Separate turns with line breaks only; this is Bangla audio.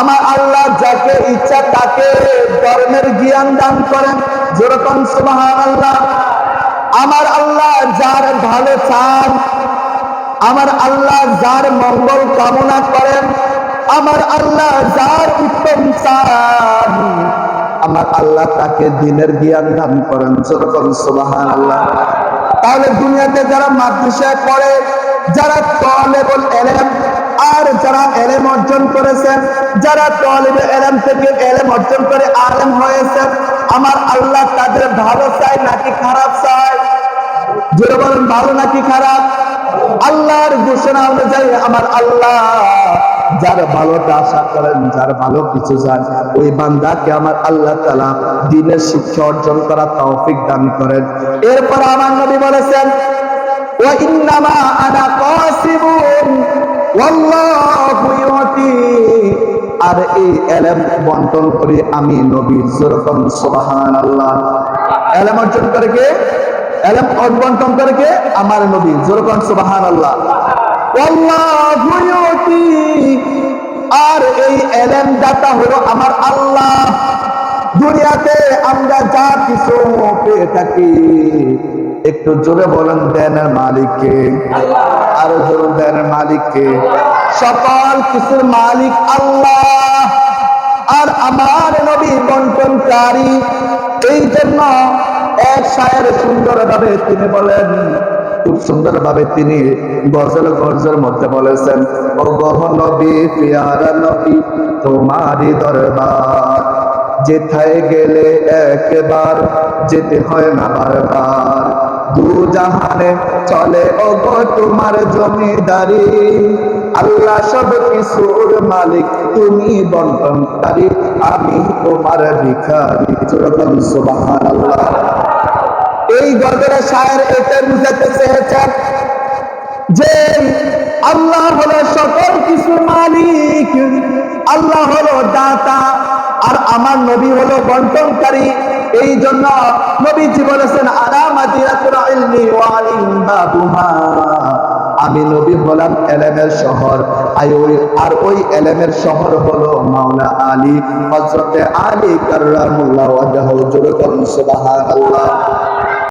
আমার আল্লাহ যাকে ইচ্ছা তাকে ধর্মের জ্ঞান দান করেন। যেরকম সুবাহান আল্লাহ আমার আল্লাহ যার ভালো চান, আমার আল্লাহ যার মঙ্গল কামনা করেন, আমার আল্লাহ যার উত্তম চান, আমার আল্লাহ তাকে দিনের জ্ঞান দান করেন, যেরকম সুবাহান আল্লাহ তাহলে দুনিয়াতে যারা মাদ্রাসায় পড়ে, যারা তলেবল এলেম, আর যারা এলেম অর্জন করেছেন যারা তলেবে এলেম থেকে এলেম অর্জন করে আলেম হয়েছেন আমার আল্লাহ তাদের ভালো চায় নাকি খারাপ চায়? জোরে বলেন, ভালো নাকি খারাপ? আল্লাহর ঘোষণা অনুযায়ী আমার আল্লাহ যার ভালোটা আশা করেন, যার ভালো কিছু চান ওই বান্দাকে আমার আল্লাহ তালা দিনের শিক্ষা অর্জন করা তৌফিক দান করেন। এরপর আমার নবী বলেছেন, ওয়া ইন্নামা আনা কাসিবুন, ওয়াল্লাহু ইউতি আর এই এলেম বন্টন করি আমি নবী যেরকম সুবহানাল্লাহ। এলেম অর্জন করে কে? এলেম বন্টন করে কে? আমার নবী যেরকম ওয়াল্লাহু ইউতি। আর এই এলেম দাতা হলো আমার আল্লাহ। দুনিয়াতে আমরা যা কিছু পেয়ে থাকি। একটু জোরে বলেন দেনের মালিককে। আরও জোরে দেনের মালিককে। সকল কিছুর মালিক আল্লাহ। আর আমার নবী বন্টনকারী এই জন্য এক সায়ের সুন্দর ভাবে তিনি বলেন, খুব সুন্দর ভাবে তিনি গজল গজল মধ্যে বলেছেন, ও গহ নবী, পিয়ারা নবী, তোমারই দরবার। যেথায় গেলে একবার যেতে হয় না বারবার। চলে ও গো তোমার জমিদারি। আল্লাহ সব কিছুর মালিক, তুমি বন্টনকারী, আমি তোমার ভিখারি। যেরকম সুবহানাল্লাহ। এই গজলের শায়ের এটা বুঝাতে চেয়েছেন যে, আল্লাহ হলো সকল কিছুর মালিক। আল্লাহ হলো দাতা, আর আমার নবী হলো বন্টনকারী। এই জন্য নবীজি বলেছেন ইলমি ইমবাবুহা আমি নবী হলাম এলেমের শহর। আর ওই এলেমের শহর হলো মাওলা আলী। হজরতে আলী কাররামুল্লাহ ওয়াজহু। জুরকান সুবহানাল্লাহ।